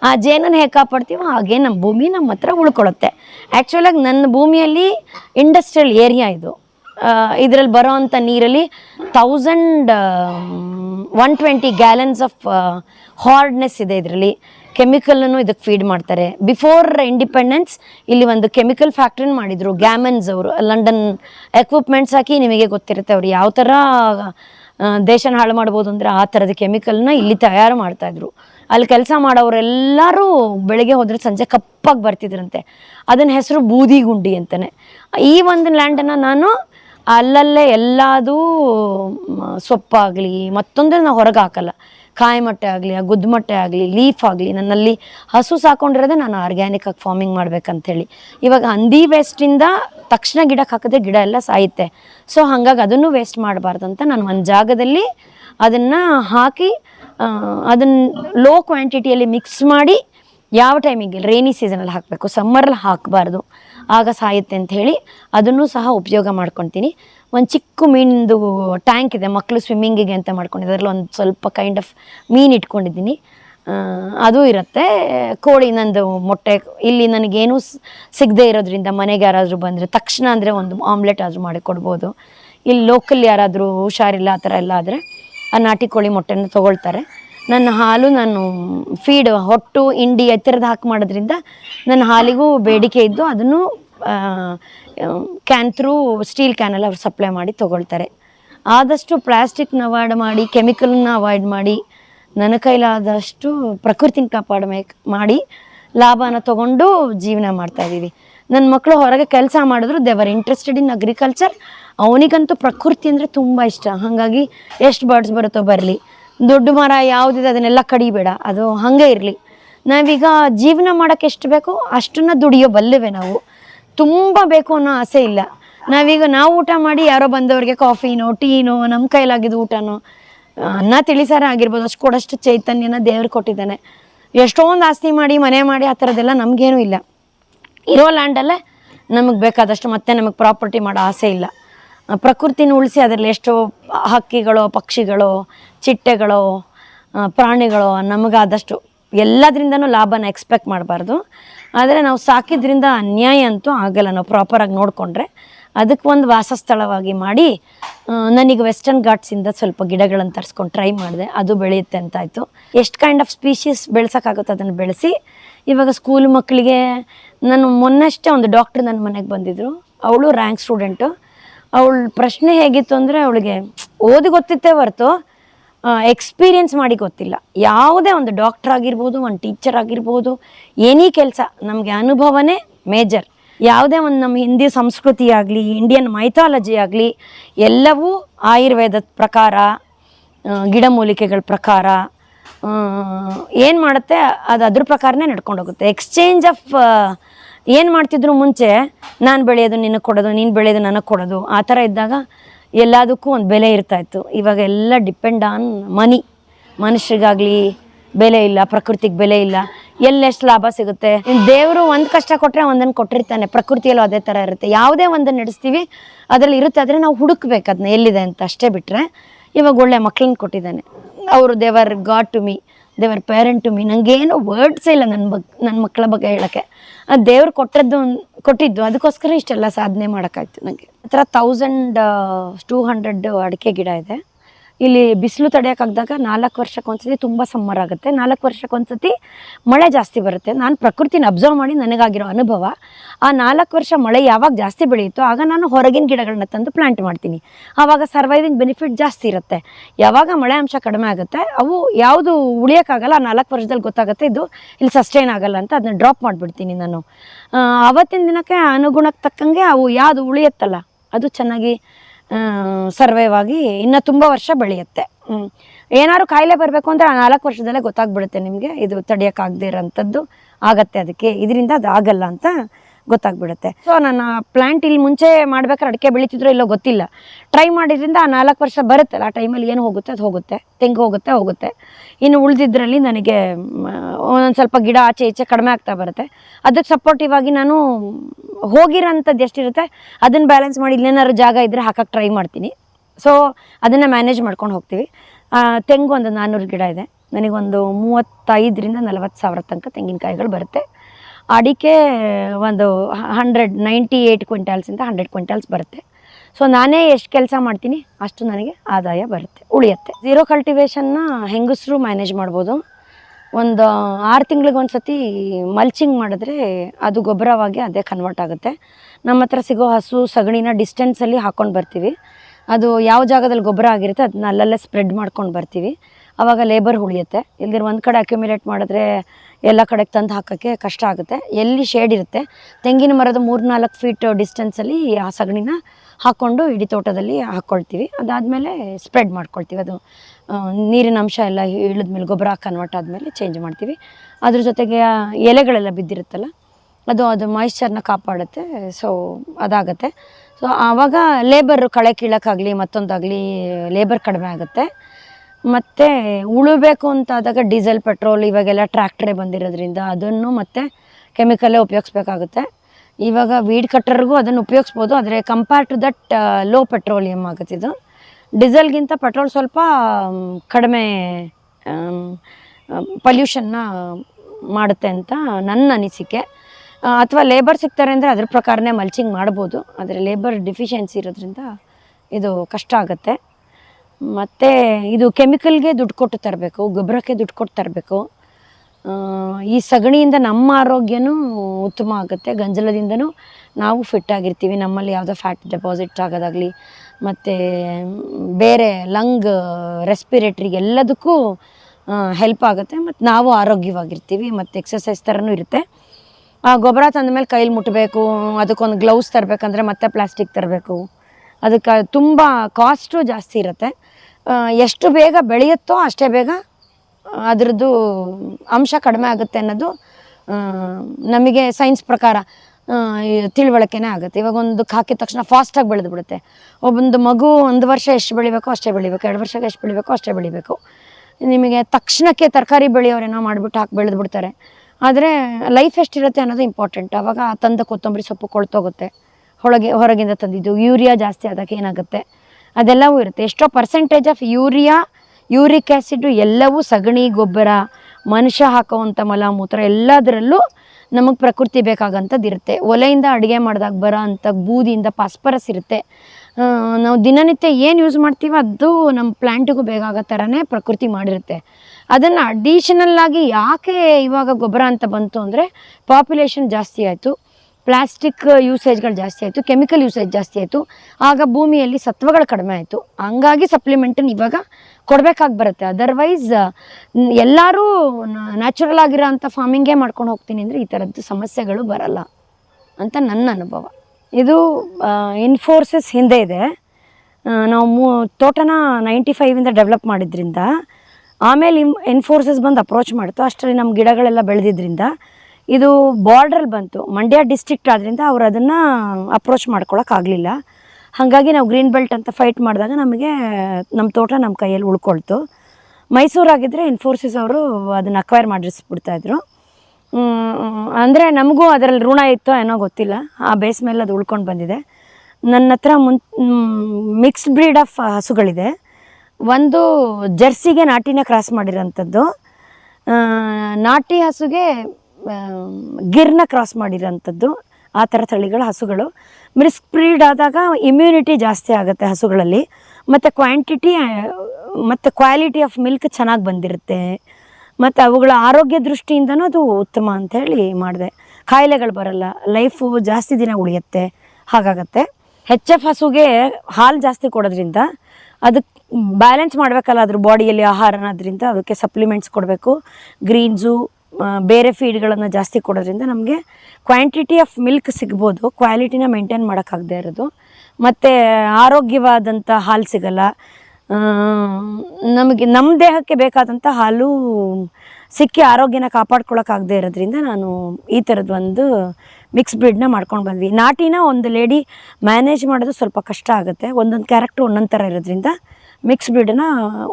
ಆ ಜೇನನ್ನು ಹೇಗೆ ಕಾಪಾಡ್ತೀವೋ ಹಾಗೆ ನಮ್ಮ ಭೂಮಿ ನಮ್ಮ ಹತ್ರ ಉಳ್ಕೊಳ್ಳುತ್ತೆ. ಆ್ಯಕ್ಚುಲಾಗಿ ನನ್ನ ಭೂಮಿಯಲ್ಲಿ ಇಂಡಸ್ಟ್ರಿಯಲ್ ಏರಿಯಾ ಇದು. ಇದರಲ್ಲಿ ಬರೋ ಅಂಥ ನೀರಲ್ಲಿ thousand one twenty gallons of hardness ಇದೆ ಇದರಲ್ಲಿ. ಕೆಮಿಕಲನ್ನು ಇದಕ್ಕೆ ಫೀಡ್ ಮಾಡ್ತಾರೆ. ಬಿಫೋರ್ ಇಂಡಿಪೆಂಡೆನ್ಸ್ ಇಲ್ಲಿ ಒಂದು ಕೆಮಿಕಲ್ ಫ್ಯಾಕ್ಟ್ರಿನ ಮಾಡಿದರು ಗ್ಯಾಮನ್ಸ್ ಅವರು. ಲಂಡನ್ ಎಕ್ವಿಪ್ಮೆಂಟ್ಸ್ ಹಾಕಿ ನಿಮಗೆ ಗೊತ್ತಿರುತ್ತೆ ಅವ್ರು ಯಾವ ಥರ ದೇಶನ ಹಾಳು ಮಾಡ್ಬೋದು ಅಂದರೆ ಆ ಥರದ ಕೆಮಿಕಲ್ನ ಇಲ್ಲಿ ತಯಾರು ಮಾಡ್ತಾಯಿದ್ರು ಅಲ್ಲಿ ಕೆಲಸ ಮಾಡೋರೆಲ್ಲರೂ ಬೆಳಗ್ಗೆ ಹೋದ್ರೆ ಸಂಜೆ ಕಪ್ಪಾಗಿ ಬರ್ತಿದ್ರಂತೆ. ಅದನ್ನ ಹೆಸರು ಬೂದಿ ಗುಂಡಿ ಅಂತಲೇ ಈ ಒಂದು ಲ್ಯಾಂಡನ್ನು ನಾನು ಅಲ್ಲಲ್ಲೇ ಎಲ್ಲದೂ ಸೊಪ್ಪಾಗಲಿ, ಮತ್ತೊಂದು ನಾವು ಹೊರಗೆ ಹಾಕಲ್ಲ ಕಾಯಿ ಮೊಟ್ಟೆ ಆಗಲಿ, ಆ ಮೊಟ್ಟೆ ಆಗಲಿ, ಲೀಫ್ ಆಗಲಿ, ನನ್ನಲ್ಲಿ ಹಸು ಸಾಕೊಂಡಿರೋದೇ ನಾನು ಆರ್ಗ್ಯಾನಿಕ್ ಆಗಿ ಫಾರ್ಮಿಂಗ್ ಮಾಡ್ಬೇಕಂತೇಳಿ. ಇವಾಗ ಹಂದಿ ವೇಸ್ಟಿಂದ ತಕ್ಷಣ ಗಿಡಕ್ಕೆ ಹಾಕಿದ್ರೆ ಗಿಡ ಎಲ್ಲ ಸಾಯುತ್ತೆ. ಸೊ ಹಾಗಾಗಿ ಅದನ್ನು ವೇಸ್ಟ್ ಮಾಡಬಾರ್ದು ಅಂತ ನಾನು ಒಂದು ಜಾಗದಲ್ಲಿ ಅದನ್ನು ಹಾಕಿ ಅದನ್ನು ಲೋ ಕ್ವಾಂಟಿಟಿಯಲ್ಲಿ ಮಿಕ್ಸ್ ಮಾಡಿ ಯಾವ ಟೈಮಿಗೆ ರೈನಿ ಸೀಸನಲ್ಲಿ ಹಾಕಬೇಕು ಸಮ್ಮರಲ್ಲಿ ಹಾಕಬಾರ್ದು. ಆಗ ಸಾಯುತ್ತೆ ಅಂತ ಹೇಳಿ ಅದನ್ನು ಸಹ ಉಪಯೋಗ ಮಾಡ್ಕೊತೀನಿ. ಒಂದು ಚಿಕ್ಕ ಮೀನಿಂದು ಟ್ಯಾಂಕ್ ಇದೆ ಮಕ್ಕಳು ಸ್ವಿಮ್ಮಿಂಗಿಗೆ ಅಂತ ಮಾಡ್ಕೊಂಡಿದ್ದೆ ಅದರಲ್ಲಿ ಒಂದು ಸ್ವಲ್ಪ ಕೈಂಡ್ ಆಫ್ ಮೀನು ಇಟ್ಕೊಂಡಿದ್ದೀನಿ. ಅದು ಇರುತ್ತೆ. ಕೋಳಿ ನಂದು ಮೊಟ್ಟೆ, ಇಲ್ಲಿ ನನಗೇನು ಸಿಗದೆ ಇರೋದ್ರಿಂದ ಮನೆಗೆ ಯಾರಾದರೂ ಬಂದರೆ ತಕ್ಷಣ ಅಂದರೆ ಒಂದು ಆಮ್ಲೆಟ್ ಆದರೂ ಮಾಡಿ ಕೊಡ್ಬೋದು. ಇಲ್ಲಿ ಲೋಕಲ್ ಯಾರಾದರೂ ಹುಷಾರಿಲ್ಲ, ಆ ಥರ ಎಲ್ಲ ಆದರೆ ಆ ನಾಟಿ ಕೋಳಿ ಮೊಟ್ಟೆನ ತೊಗೊಳ್ತಾರೆ. ನನ್ನ ಹಾಲು ನಾನು ಫೀಡ್ ಹೊಟ್ಟು ಇಂಡಿ ಎತ್ತರದ ಹಾಕಿ ಮಾಡೋದ್ರಿಂದ ನನ್ನ ಹಾಲಿಗೂ ಬೇಡಿಕೆ ಇದ್ದು ಅದನ್ನು ಕ್ಯಾನ್ ಥ್ರೂ ಸ್ಟೀಲ್ ಕ್ಯಾನಲ್ಲಿ ಅವ್ರು ಸಪ್ಲೈ ಮಾಡಿ ತೊಗೊಳ್ತಾರೆ. ಆದಷ್ಟು ಪ್ಲಾಸ್ಟಿಕ್ನ ಅವಾಯ್ಡ್ ಮಾಡಿ ಕೆಮಿಕಲ್ನ ಅವಾಯ್ಡ್ ಮಾಡಿ, ನನ್ನ ಕೈಲಾದಷ್ಟು ಪ್ರಕೃತಿನ ಕಾಪಾಡಬೇಕು ಮಾಡಿ, ಲಾಭನ ತಗೊಂಡು ಜೀವನ ಮಾಡ್ತಾ ಇದ್ದೀವಿ. ನನ್ನ ಮಕ್ಕಳು ಹೊರಗೆ ಕೆಲಸ ಮಾಡಿದ್ರು ದೇವರ್ ಇಂಟ್ರೆಸ್ಟೆಡ್ ಇನ್ ಅಗ್ರಿಕಲ್ಚರ್ ಅವನಿಗಂತೂ ಪ್ರಕೃತಿ ಅಂದರೆ ತುಂಬ ಇಷ್ಟ. ಹಾಗಾಗಿ ಎಷ್ಟು ಬರ್ಡ್ಸ್ ಬರುತ್ತೋ ಬರಲಿ. ದೊಡ್ಡ ಮರ ಯಾವುದಿದೆ ಅದನ್ನೆಲ್ಲ ಕಡಿಬೇಡ. ಅದು ಹಾಗೆ ಇರಲಿ. ನಾವೀಗ ಜೀವನ ಮಾಡೋಕ್ಕೆ ಎಷ್ಟು ಬೇಕೋ ಅಷ್ಟನ್ನು ದುಡಿಯೋ ಬಲ್ಲವೆ ನಾವು. ತುಂಬ ಬೇಕು ಅನ್ನೋ ಆಸೆ ಇಲ್ಲ. ನಾವೀಗ ನಾವು ಊಟ ಮಾಡಿ ಯಾರೋ ಬಂದವ್ರಿಗೆ ಕಾಫಿನೋ, ಟೀನೋ ನಮ್ಮ ಕೈಲಾಗಿದ್ದು ಊಟನೋ, ಅನ್ನ ತಿಳಿಸಾರ ಆಗಿರ್ಬೋದು, ಅಷ್ಟು ಕೊಡೋಷ್ಟು ಚೈತನ್ಯನ ದೇವ್ರು ಕೊಟ್ಟಿದ್ದಾನೆ. ಎಷ್ಟೊಂದು ಆಸ್ತಿ ಮಾಡಿ, ಮನೆ ಮಾಡಿ, ಆ ಥರದ್ದೆಲ್ಲ ನಮಗೇನೂ ಇಲ್ಲ. ಇರೋ ಲ್ಯಾಂಡಲ್ಲೇ ನಮಗೆ ಬೇಕಾದಷ್ಟು ಮತ್ತೆ ನಮಗೆ ಪ್ರಾಪರ್ಟಿ ಮಾಡೋ ಆಸೆ ಇಲ್ಲ. ಪ್ರಕೃತಿನ ಉಳಿಸಿ ಅದರಲ್ಲಿ ಎಷ್ಟೋ ಹಕ್ಕಿಗಳು, ಪಕ್ಷಿಗಳು, ಚಿಟ್ಟೆಗಳು ಪ್ರಾಣಿಗಳು ನಮಗಾದಷ್ಟು ಎಲ್ಲದರಿಂದನೂ ಲಾಭನ ಎಕ್ಸ್ಪೆಕ್ಟ್ ಮಾಡಬಾರ್ದು. ಆದರೆ ನಾವು ಸಾಕಿದ್ರಿಂದ ಅನ್ಯಾಯ ಅಂತೂ ಆಗಲ್ಲ. ನಾವು ಪ್ರಾಪರಾಗಿ ನೋಡಿಕೊಂಡ್ರೆ ಅದಕ್ಕೆ ಒಂದು ವಾಸಸ್ಥಳವಾಗಿ ಮಾಡಿ ನನಗೆ ವೆಸ್ಟರ್ನ್ ಘಾಟ್ಸಿಂದ ಸ್ವಲ್ಪ ಗಿಡಗಳನ್ನು ತರಿಸ್ಕೊಂಡು ಟ್ರೈ ಮಾಡಿದೆ. ಅದು ಬೆಳೆಯುತ್ತೆ ಅಂತಾಯಿತು ಎಷ್ಟು ಕೈಂಡ್ ಆಫ್ ಸ್ಪೀಶೀಸ್ ಬೆಳೆಸೋಕ್ಕಾಗುತ್ತೆ ಅದನ್ನು ಬೆಳೆಸಿ, ಇವಾಗ ಸ್ಕೂಲ್ ಮಕ್ಕಳಿಗೆ ನಾನು ಮೊನ್ನಷ್ಟೇ ಒಂದು ಡಾಕ್ಟ್ರ್ ನನ್ನ ಮನೆಗೆ ಬಂದಿದ್ದರು ಅವಳು ರ್ಯಾಂಕ್ ಸ್ಟೂಡೆಂಟು ಅವಳ ಪ್ರಶ್ನೆ ಹೇಗಿತ್ತು ಅಂದರೆ ಅವಳಿಗೆ ಓದಿ ಗೊತ್ತಿತ್ತೆ ಹೊರತು ಎಕ್ಸ್ಪೀರಿಯನ್ಸ್ ಮಾಡಿ ಗೊತ್ತಿಲ್ಲ. ಯಾವುದೇ ಒಂದು ಡಾಕ್ಟರ್ ಆಗಿರ್ಬೋದು ಒಂದು ಟೀಚರ್ ಆಗಿರ್ಬೋದು, ಏನೇ ಕೆಲಸ, ನಮಗೆ ಅನುಭವನೇ ಮೇಜರ್ ಯಾವುದೇ ಒಂದು ನಮ್ಮ ಹಿಂದಿ ಸಂಸ್ಕೃತಿ ಆಗಲಿ ಇಂಡಿಯನ್ ಮೈಥಾಲಜಿ ಆಗಲಿ, ಎಲ್ಲವೂ ಆಯುರ್ವೇದದ ಪ್ರಕಾರ ಗಿಡಮೂಲಿಕೆಗಳ ಪ್ರಕಾರ ಏನು ಮಾಡುತ್ತೆ, ಅದು ಅದ್ರ ಪ್ರಕಾರನೇ ನಡ್ಕೊಂಡು ಹೋಗುತ್ತೆ. ಎಕ್ಸ್ಚೇಂಜ್ ಆಫ್ ಏನು ಮಾಡ್ತಿದ್ರು ಮುಂಚೆ, ನಾನು ಬೆಳೆಯೋದು ನಿನಗೆ ಕೊಡೋದು, ನೀನು ಬೆಳೆಯೋದು ನನಗೆ ಕೊಡೋದು, ಆ ಥರ ಇದ್ದಾಗ ಎಲ್ಲದಕ್ಕೂ ಒಂದು ಬೆಲೆ ಇರ್ತಾ ಇತ್ತು. ಇವಾಗ ಎಲ್ಲ ಡಿಪೆಂಡ್ ಆನ್ ಮನಿ ಮನುಷ್ಯರಿಗಾಗಲಿ ಬೆಲೆ ಇಲ್ಲ, ಪ್ರಕೃತಿಗೆ ಬೆಲೆ ಇಲ್ಲ. ಎಲ್ಲೆಷ್ಟು ಲಾಭ ಸಿಗುತ್ತೆ? ದೇವರು ಒಂದು ಕಷ್ಟ ಕೊಟ್ಟರೆ ಒಂದನ್ನು ಕೊಟ್ಟಿರ್ತಾನೆ. ಪ್ರಕೃತಿಯಲ್ಲೂ ಅದೇ ಥರ ಇರುತ್ತೆ. ಯಾವುದೇ ಒಂದನ್ನು ನಡೆಸ್ತೀವಿ, ಅದರಲ್ಲಿ ಇರುತ್ತೆ. ಆದರೆ ನಾವು ಹುಡುಕ್ಬೇಕು ಅದನ್ನ ಎಲ್ಲಿದೆ ಅಂತ ಅಷ್ಟೇ ಬಿಟ್ಟರೆ ಇವಾಗ ಒಳ್ಳೆ ಮಕ್ಳನ್ನ ಕೊಟ್ಟಿದ್ದಾನೆ. ಅವರು ದೇವರ್ ಗಾಡ್ ಟು ಮೀ, ದೇವರ್ ಪೇರೆಂಟ್ ಟು ಮೀ. ನನಗೇನು ವರ್ಡ್ಸೇ ಇಲ್ಲ ನನ್ನ ಬಗ್ ನನ್ನ ಮಕ್ಕಳ ಬಗ್ಗೆ ಹೇಳೋಕ್ಕೆ. ಆ ದೇವ್ರು ಕೊಟ್ಟದ್ದು, ಕೊಟ್ಟಿದ್ದು, ಅದಕ್ಕೋಸ್ಕರ ಇಷ್ಟೆಲ್ಲ ಸಾಧನೆ ಮಾಡೋಕ್ಕಾಯ್ತು ನನಗೆ ಥರ ತೌಸಂಡ್ ಟೂ ಹಂಡ್ರೆಡ್ ಅಡಿಕೆ ಗಿಡ ಇದೆ. ಇಲ್ಲಿ ಬಿಸಿಲು ತಡೆಯೋಕ್ಕಾಗ್ದಾಗ ನಾಲ್ಕು ವರ್ಷಕ್ಕೊಂದ್ಸತಿ ತುಂಬ ಸಮ್ಮರ್ ಆಗುತ್ತೆ. ನಾಲ್ಕು ವರ್ಷಕ್ಕೊಂದ್ಸತಿ ಮಳೆ ಜಾಸ್ತಿ ಬರುತ್ತೆ. ನಾನು ಪ್ರಕೃತಿನ ಅಬ್ಸರ್ವ್ ಮಾಡಿ ನನಗಾಗಿರೋ ಅನುಭವ. ಆ ನಾಲ್ಕು ವರ್ಷ ಮಳೆ ಯಾವಾಗ ಜಾಸ್ತಿ ಬೆಳೆಯುತ್ತೋ ಆಗ ನಾನು ಹೊರಗಿನ ಗಿಡಗಳನ್ನ ತಂದು ಪ್ಲಾಂಟ್ ಮಾಡ್ತೀನಿ. ಆವಾಗ ಸರ್ವೈವಿಂಗ್ ಬೆನಿಫಿಟ್ ಜಾಸ್ತಿ ಇರುತ್ತೆ. ಯಾವಾಗ ಮಳೆ ಅಂಶ ಕಡಿಮೆ ಆಗುತ್ತೆ, ಅವು ಯಾವುದು ಉಳಿಯೋಕ್ಕಾಗಲ್ಲ, ಆ ನಾಲ್ಕು ವರ್ಷದಲ್ಲಿ ಗೊತ್ತಾಗುತ್ತೆ, ಇದು ಇಲ್ಲಿ ಸಸ್ಟೈನ್ ಆಗಲ್ಲ ಅಂತ ಅದನ್ನ ಡ್ರಾಪ್ ಮಾಡಿಬಿಡ್ತೀನಿ ನಾನು. ಅವತ್ತಿನ ದಿನಕ್ಕೆ ಅನುಗುಣಕ್ಕೆ ತಕ್ಕಂಗೆ ಅವು ಯಾವುದು ಉಳಿಯುತ್ತಲ್ಲ, ಅದು ಚೆನ್ನಾಗಿ ಸರ್ವೈವ್ ಆಗಿ ಇನ್ನು ತುಂಬ ವರ್ಷ ಬೆಳೆಯುತ್ತೆ. ಏನಾದ್ರು ಕಾಯಿಲೆ ಬರಬೇಕು ಅಂದರೆ ಆ ನಾಲ್ಕು ವರ್ಷದಲ್ಲೇ ಗೊತ್ತಾಗ್ಬಿಡುತ್ತೆ ನಿಮಗೆ. ಇದು ತಡೆಯೋಕ್ಕಾಗದೇ ಇರೋಂಥದ್ದು. ಆಗತ್ತೆ ಅದಕ್ಕೆ. ಇದರಿಂದ ಅದು ಆಗಲ್ಲ ಅಂತ ಗೊತ್ತಾಗ್ಬಿಡುತ್ತೆ. ಸೊ ನನ್ನ ಪ್ಲಾಂಟ್ ಇಲ್ಲಿ ಮುಂಚೆ ಮಾಡ್ಬೇಕಾದ್ರೆ ಅಡಿಕೆ ಬೆಳೀತಿದ್ರು ಇಲ್ಲೋ ಗೊತ್ತಿಲ್ಲ. ಟ್ರೈ ಮಾಡಿದ್ರಿಂದ ಆ ನಾಲ್ಕು ವರ್ಷ ಬರುತ್ತಲ್ಲ ಆ ಟೈಮಲ್ಲಿ ಏನು ಹೋಗುತ್ತೆ? ಅದು ಹೋಗುತ್ತೆ. ತೆಂಗು ಹೋಗುತ್ತೆ ಹೋಗುತ್ತೆ. ಇನ್ನು ಉಳಿದಿದ್ರಲ್ಲಿ ನನಗೆ ಒಂದೊಂದು ಸ್ವಲ್ಪ ಗಿಡ ಆಚೆ ಈಚೆ ಕಡಿಮೆ ಆಗ್ತಾ ಬರುತ್ತೆ. ಅದಕ್ಕೆ ಸಪೋರ್ಟಿವ್ ಆಗಿ ನಾನು ಹೋಗಿರೋಂಥದ್ದು ಎಷ್ಟಿರುತ್ತೆ, ಅದನ್ನು ಬ್ಯಾಲೆನ್ಸ್ ಮಾಡಿ ಇಲ್ಲೇನಾದ್ರು ಜಾಗ ಇದ್ದರೆ ಹಾಕಕ್ಕೆ ಟ್ರೈ ಮಾಡ್ತೀನಿ. ಸೊ ಅದನ್ನು ಮ್ಯಾನೇಜ್ ಮಾಡ್ಕೊಂಡು ಹೋಗ್ತೀವಿ. ತೆಂಗು ಒಂದು ನಾನ್ನೂರು ಗಿಡ ಇದೆ. ನನಗೊಂದು ಮೂವತ್ತೈದರಿಂದ ನಲವತ್ತು ಸಾವಿರ ತನಕ ತೆಂಗಿನಕಾಯಿಗಳು ಬರುತ್ತೆ. ಅಡಿಕೆ ಒಂದು ಹಂಡ್ರೆಡ್ ನೈಂಟಿ ಏಯ್ಟ್ ಕ್ವಿಂಟಾಲ್ಸಿಂದ ಹಂಡ್ರೆಡ್ ಕ್ವಿಂಟಾಲ್ಸ್ ಬರುತ್ತೆ. ಸೊ ನಾನೇ ಎಷ್ಟು ಕೆಲಸ ಮಾಡ್ತೀನಿ, ಅಷ್ಟು ನನಗೆ ಆದಾಯ ಬರುತ್ತೆ, ಉಳಿಯುತ್ತೆ. ಝೀರೋ ಕಲ್ಟಿವೇಷನ್ನ ಹೆಂಗಸರು ಮ್ಯಾನೇಜ್ ಮಾಡ್ಬೋದು. ಒಂದು ಆರು ತಿಂಗಳಿಗೆ ಒಂದು ಸತಿ ಮಲ್ಚಿಂಗ್ ಮಾಡಿದ್ರೆ ಅದು ಗೊಬ್ಬರವಾಗಿ ಅದೇ ಕನ್ವರ್ಟ್ ಆಗುತ್ತೆ. ನಮ್ಮ ಹತ್ರ ಸಿಗೋ ಹಸು, ಸಗಣಿನ ಡಿಸ್ಟೆನ್ಸಲ್ಲಿ ಹಾಕ್ಕೊಂಡು ಬರ್ತೀವಿ. ಅದು ಯಾವ ಜಾಗದಲ್ಲಿ ಗೊಬ್ಬರ ಆಗಿರುತ್ತೆ ಅದನ್ನ ಅಲ್ಲಲ್ಲೇ ಸ್ಪ್ರೆಡ್ ಮಾಡ್ಕೊಂಡು ಬರ್ತೀವಿ. ಆವಾಗ ಲೇಬರ್ ಉಳಿಯುತ್ತೆ. ಇಲ್ದಿರ ಒಂದು ಕಡೆ ಅಕ್ಯುಮಿಲೇಟ್ ಮಾಡಿದ್ರೆ ಎಲ್ಲ ಕಡೆಗೆ ತಂದು ಹಾಕೋಕ್ಕೆ ಕಷ್ಟ ಆಗುತ್ತೆ. ಎಲ್ಲಿ ಶೇಡ್ ಇರುತ್ತೆ, ತೆಂಗಿನ ಮರದ ಮೂರು ನಾಲ್ಕು ಫೀಟ್ ಡಿಸ್ಟೆನ್ಸಲ್ಲಿ ಆ ಸಗಣಿನ ಹಾಕ್ಕೊಂಡು ಇಡೀ ತೋಟದಲ್ಲಿ ಹಾಕ್ಕೊಳ್ತೀವಿ ಅದಾದಮೇಲೆ ಸ್ಪ್ರೆಡ್ ಮಾಡ್ಕೊಳ್ತೀವಿ. ಅದು ನೀರಿನ ಅಂಶ ಎಲ್ಲ ಇಳಿದ್ಮೇಲೆ ಗೊಬ್ಬರ ಕನ್ವರ್ಟ್ ಆದಮೇಲೆ ಚೇಂಜ್ ಮಾಡ್ತೀವಿ. ಅದ್ರ ಜೊತೆಗೆ ಎಲೆಗಳೆಲ್ಲ ಬಿದ್ದಿರುತ್ತಲ್ಲ, ಅದು ಅದು ಮಾಯಿಶ್ಚರ್ನ ಕಾಪಾಡುತ್ತೆ. ಸೊ ಅದಾಗತ್ತೆ. ಸೊ ಆವಾಗ ಲೇಬರ್ ಕಳೆ ಕೀಳೋಕ್ಕಾಗಲಿ ಮತ್ತೊಂದಾಗಲಿ ಲೇಬರ್ ಕಡಿಮೆ ಆಗುತ್ತೆ. ಮತ್ತು ಉಳಬೇಕು ಅಂತ ಆದಾಗ ಡೀಸೆಲ್, ಪೆಟ್ರೋಲ್ ಇವಾಗೆಲ್ಲ ಟ್ರ್ಯಾಕ್ಟ್ರೇ ಬಂದಿರೋದ್ರಿಂದ ಅದನ್ನು ಮತ್ತೆ ಕೆಮಿಕಲ್ಲೇ ಉಪಯೋಗಿಸ್ಬೇಕಾಗುತ್ತೆ. ಇವಾಗ ವೀಡ್ ಕಟ್ಟರ್ಗೂ ಅದನ್ನು ಉಪಯೋಗಿಸ್ಬೋದು, ಆದರೆ compare to that low petroleum ಆಗುತ್ತೆ ಇದು. ಡೀಸೆಲ್ಗಿಂತ ಪೆಟ್ರೋಲ್ ಸ್ವಲ್ಪ ಕಡಿಮೆ ಪಲ್ಯೂಷನ್ನ ಮಾಡುತ್ತೆ ಅಂತ ನನ್ನ ಅನಿಸಿಕೆ. ಅಥವಾ ಲೇಬರ್ ಸಿಗ್ತಾರೆ ಅಂದರೆ ಅದ್ರ ಪ್ರಕಾರನೇ ಮಲ್ಚಿಂಗ್ ಮಾಡ್ಬೋದು, ಆದರೆ ಲೇಬರ್ ಡಿಫಿಷಿಯನ್ಸಿ ಇರೋದ್ರಿಂದ ಇದು ಕಷ್ಟ ಆಗುತ್ತೆ. ಮತ್ತು ಇದು ಕೆಮಿಕಲ್ಗೆ ದುಡ್ಡು ಕೊಟ್ಟು ತರಬೇಕು, ಗೊಬ್ಬರಕ್ಕೆ ದುಡ್ಡು ಕೊಟ್ಟು ತರಬೇಕು. ಈ ಸಗಣಿಯಿಂದ ನಮ್ಮ ಆರೋಗ್ಯನೂ ಉತ್ತಮ ಆಗುತ್ತೆ. ಗಂಜಲದಿಂದನೂ ನಾವು ಫಿಟ್ ಆಗಿರ್ತೀವಿ. ನಮ್ಮಲ್ಲಿ ಯಾವುದೋ ಫ್ಯಾಟ್ ಡೆಪಾಸಿಟ್ ಆಗೋದಾಗಲಿ, ಮತ್ತು ಬೇರೆ ಲಂಗ್ ರೆಸ್ಪಿರೇಟ್ರಿ ಎಲ್ಲದಕ್ಕೂ ಹೆಲ್ಪ್ ಆಗುತ್ತೆ. ಮತ್ತು ನಾವು ಆರೋಗ್ಯವಾಗಿರ್ತೀವಿ. ಮತ್ತು ಎಕ್ಸಸೈಸ್ ಥರನೂ ಇರುತ್ತೆ. ಆ ಗೊಬ್ಬರ ತಂದ ಮೇಲೆ ಕೈಲಿ ಮುಟ್ಟಬೇಕು ಅದಕ್ಕೊಂದು ಗ್ಲೌಸ್ ತರಬೇಕಂದ್ರೆ ಮತ್ತೆ ಪ್ಲಾಸ್ಟಿಕ್ ತರಬೇಕು. ಅದಕ್ಕೆ ತುಂಬ ಕಾಸ್ಟು ಜಾಸ್ತಿ ಇರುತ್ತೆ. ಎಷ್ಟು ಬೇಗ ಬೆಳೆಯುತ್ತೋ ಅಷ್ಟೇ ಬೇಗ ಅದರದ್ದು ಅಂಶ ಕಡಿಮೆ ಆಗುತ್ತೆ ಅನ್ನೋದು ನಮಗೆ ಸೈನ್ಸ್ ಪ್ರಕಾರ ತಿಳುವಳಿಕೆನೇ ಆಗುತ್ತೆ. ಇವಾಗ ಒಂದು ಹಾಕಿದ ತಕ್ಷಣ ಫಾಸ್ಟಾಗಿ ಬೆಳೆದು ಬಿಡುತ್ತೆ. ಒಬ್ಬೊಂದು ಮಗು ಒಂದು ವರ್ಷ ಎಷ್ಟು ಬೆಳಿಬೇಕೋ ಅಷ್ಟೇ ಬೆಳಿಬೇಕು, ಎರಡು ವರ್ಷಕ್ಕೆ ಎಷ್ಟು ಬೆಳಿಬೇಕೋ ಅಷ್ಟೇ ಬೆಳಿಬೇಕು. ನಿಮಗೆ ತಕ್ಷಣಕ್ಕೆ ತರಕಾರಿ ಬೆಳೆಯೋರೇನೋ ಮಾಡಿಬಿಟ್ಟು ಹಾಕಿ ಬೆಳೆದು ಬಿಡ್ತಾರೆ. ಆದರೆ ಲೈಫ್ ಎಷ್ಟಿರುತ್ತೆ ಅನ್ನೋದು ಇಂಪಾರ್ಟೆಂಟ್ ಆವಾಗ ತಂದ ಕೊತ್ತಂಬರಿ ಸೊಪ್ಪು ಕೊಳ್ತೋಗುತ್ತೆ. ಹೊರಗೆ ಹೊರಗಿಂದ ತಂದಿದ್ದು, ಯೂರಿಯಾ ಜಾಸ್ತಿ ಆದಾಗ ಏನಾಗುತ್ತೆ? ಅದೆಲ್ಲವೂ ಇರುತ್ತೆ. ಎಷ್ಟೋ percentage of urea uric acid ಎಲ್ಲವೂ ಸಗಣಿ, ಗೊಬ್ಬರ, ಮನುಷ್ಯ ಹಾಕೋವಂಥ ಮಲ, ಮೂತ್ರ ಎಲ್ಲದರಲ್ಲೂ ನಮಗೆ ಪ್ರಕೃತಿ ಬೇಕಾಗಂಥದ್ದು ಇರುತ್ತೆ. ಒಲೆಯಿಂದ ಅಡುಗೆ ಮಾಡಿದಾಗ ಬರೋ ಅಂಥ ಬೂದಿಯಿಂದ ಪಾಸ್ಪರಸ್ ಇರುತ್ತೆ. ನಾವು ದಿನನಿತ್ಯ ಏನು ಯೂಸ್ ಮಾಡ್ತೀವೋ ಅದು ನಮ್ಮ ಪ್ಲ್ಯಾಂಟಿಗೂ ಬೇಕಾಗೋ ಥರನೇ ಪ್ರಕೃತಿ ಮಾಡಿರುತ್ತೆ. ಅದನ್ನು ಅಡಿಷನಲ್ ಆಗಿ ಯಾಕೆ ಇವಾಗ ಗೊಬ್ಬರ ಅಂತ ಬಂತು ಅಂದರೆ ಪಾಪ್ಯುಲೇಷನ್ ಜಾಸ್ತಿ ಆಯಿತು. ಪ್ಲಾಸ್ಟಿಕ್ ಯೂಸೇಜ್ಗಳು ಜಾಸ್ತಿ ಆಯಿತು, ಕೆಮಿಕಲ್ ಯೂಸೇಜ್ ಜಾಸ್ತಿ ಆಯಿತು. ಆಗ ಭೂಮಿಯಲ್ಲಿ ಸತ್ವಗಳು ಕಡಿಮೆ ಆಯಿತು. ಹಂಗಾಗಿ ಸಪ್ಲಿಮೆಂಟನ್ನು ಇವಾಗ ಕೊಡಬೇಕಾಗಿ ಬರುತ್ತೆ. ಅದರ್ವೈಸ್ ಎಲ್ಲರೂ ನ್ಯಾಚುರಲ್ ಆಗಿರೋ ಅಂಥ ಫಾರ್ಮಿಂಗೇ ಮಾಡ್ಕೊಂಡು ಹೋಗ್ತೀನಿ ಅಂದರೆ ಈ ಥರದ್ದು ಸಮಸ್ಯೆಗಳು ಬರಲ್ಲ ಅಂತ ನನ್ನ ಅನುಭವ. ಇದು ಇನ್ಫೋರ್ಸಸ್ ಹಿಂದೆ ಇದೆ. ನಾವು ಮೂ, ತೋಟನ ನೈಂಟಿ ಫೈವಿಂದ ಡೆವಲಪ್ ಮಾಡಿದ್ರಿಂದ, ಆಮೇಲೆ ಇನ್ಫೋರ್ಸಸ್ ಬಂದು ಅಪ್ರೋಚ್ ಮಾಡ್ತು. ಅಷ್ಟರಲ್ಲಿ ನಮ್ಮ ಗಿಡಗಳೆಲ್ಲ ಬೆಳೆದಿದ್ರಿಂದ ಇದು ಬಾರ್ಡ್ರಲ್ಲಿ ಬಂತು. ಮಂಡ್ಯ ಡಿಸ್ಟ್ರಿಕ್ಟ್ ಆದ್ದರಿಂದ ಅವ್ರು ಅದನ್ನು ಅಪ್ರೋಚ್ ಮಾಡ್ಕೊಳಕ್ಕಾಗಲಿಲ್ಲ ಹಾಗಾಗಿ ನಾವು ಗ್ರೀನ್ ಬೆಲ್ಟ್ ಅಂತ ಫೈಟ್ ಮಾಡಿದಾಗ ನಮಗೆ ನಮ್ಮ ತೋಟ ನಮ್ಮ ಕೈಯಲ್ಲಿ ಉಳ್ಕೊಳ್ತು. ಮೈಸೂರಾಗಿದ್ದರೆ ಇನ್ಫೋರ್ಸಿಸ್ ಅವರು ಅದನ್ನು ಅಕ್ವೈರ್ ಮಾಡಿಸ್ಬಿಡ್ತಾಯಿದ್ರು ಅಂದರೆ ನಮಗೂ ಅದರಲ್ಲಿ ಋಣ ಇತ್ತೋ ಏನೋ ಗೊತ್ತಿಲ್ಲ. ಆ ಬೇಸ್ ಮೇಲೆ ಅದು ಉಳ್ಕೊಂಡು ಬಂದಿದೆ. ನನ್ನ ಹತ್ರ ಮುನ್ ಮಿಕ್ಸ್ಡ್ ಬ್ರೀಡ್ ಆಫ್ ಹಸುಗಳಿದೆ. ಒಂದು ಜರ್ಸಿಗೆ ನಾಟಿನ ಕ್ರಾಸ್ ಮಾಡಿರೋಂಥದ್ದು. ನಾಟಿ ಹಸುಗೆ ಗಿರ್ನ ಕ್ರಾಸ್ ಮಾಡಿರೋಂಥದ್ದು. ಆ ಥರ ತಳಿಗಳ, ಹಸುಗಳು. ಮಿಸ್ ಬ್ರೀಡ್ ಆದಾಗ ಇಮ್ಯುನಿಟಿ ಜಾಸ್ತಿ ಆಗುತ್ತೆ ಹಸುಗಳಲ್ಲಿ. ಮತ್ತು ಕ್ವಾಂಟಿಟಿ ಮತ್ತು ಕ್ವಾಲಿಟಿ ಆಫ್ ಮಿಲ್ಕ್ ಚೆನ್ನಾಗಿ ಬಂದಿರುತ್ತೆ. ಮತ್ತು ಅವುಗಳ ಆರೋಗ್ಯ ದೃಷ್ಟಿಯಿಂದನೂ ಅದು ಉತ್ತಮ ಅಂಥೇಳಿ ಮಾಡಿದೆ. ಕಾಯಿಲೆಗಳು ಬರಲ್ಲ. ಲೈಫು ಜಾಸ್ತಿ ದಿನ ಉಳಿಯುತ್ತೆ. ಹಾಗಾಗತ್ತೆ. ಹೆಚ್ ಎಫ್ ಹಸುಗೆ ಹಾಲು ಜಾಸ್ತಿ ಕೊಡೋದ್ರಿಂದ ಅದಕ್ಕೆ ಬ್ಯಾಲೆನ್ಸ್ ಮಾಡಬೇಕಲ್ಲ ಅದ್ರ ಬಾಡಿಯಲ್ಲಿ ಆಹಾರನ ಅದರಿಂದ ಅದಕ್ಕೆ ಸಪ್ಲಿಮೆಂಟ್ಸ್ ಕೊಡಬೇಕು. ಗ್ರೀನ್ಸು ಬೇರೆ ಫೀಡ್ಗಳನ್ನು ಜಾಸ್ತಿ ಕೊಡೋದ್ರಿಂದ ನಮಗೆ ಕ್ವಾಂಟಿಟಿ ಆಫ್ ಮಿಲ್ಕ್ ಸಿಗ್ಬೋದು, ಕ್ವಾಲಿಟಿನ ಮೇಂಟೈನ್ ಮಾಡೋಕ್ಕಾಗದೇ ಇರೋದು. ಮತ್ತು ಆರೋಗ್ಯವಾದಂಥ ಹಾಲು ಸಿಗಲ್ಲ. ನಮಗೆ ನಮ್ಮ ದೇಹಕ್ಕೆ ಬೇಕಾದಂಥ ಹಾಲು ಸಿಕ್ಕಿ ಆರೋಗ್ಯನ ಕಾಪಾಡ್ಕೊಳ್ಳೋಕ್ಕಾಗದೇ ಇರೋದ್ರಿಂದ ನಾನು ಈ ಥರದ್ದು ಒಂದು ಮಿಕ್ಸ್ ಬ್ರೀಡ್ನ ಮಾಡ್ಕೊಂಡು ಬಂದ್ವಿ. ನಾಟಿನ ಒಂದು ಲೇಡಿ ಮ್ಯಾನೇಜ್ ಮಾಡೋದು ಸ್ವಲ್ಪ ಕಷ್ಟ ಆಗುತ್ತೆ. ಒಂದೊಂದು ಕ್ಯಾರೆಕ್ಟ್ರ್ ಒಂದೊಂದು ಥರ ಇರೋದ್ರಿಂದ ಮಿಕ್ಸ್ ಬ್ರೀಡನ್ನ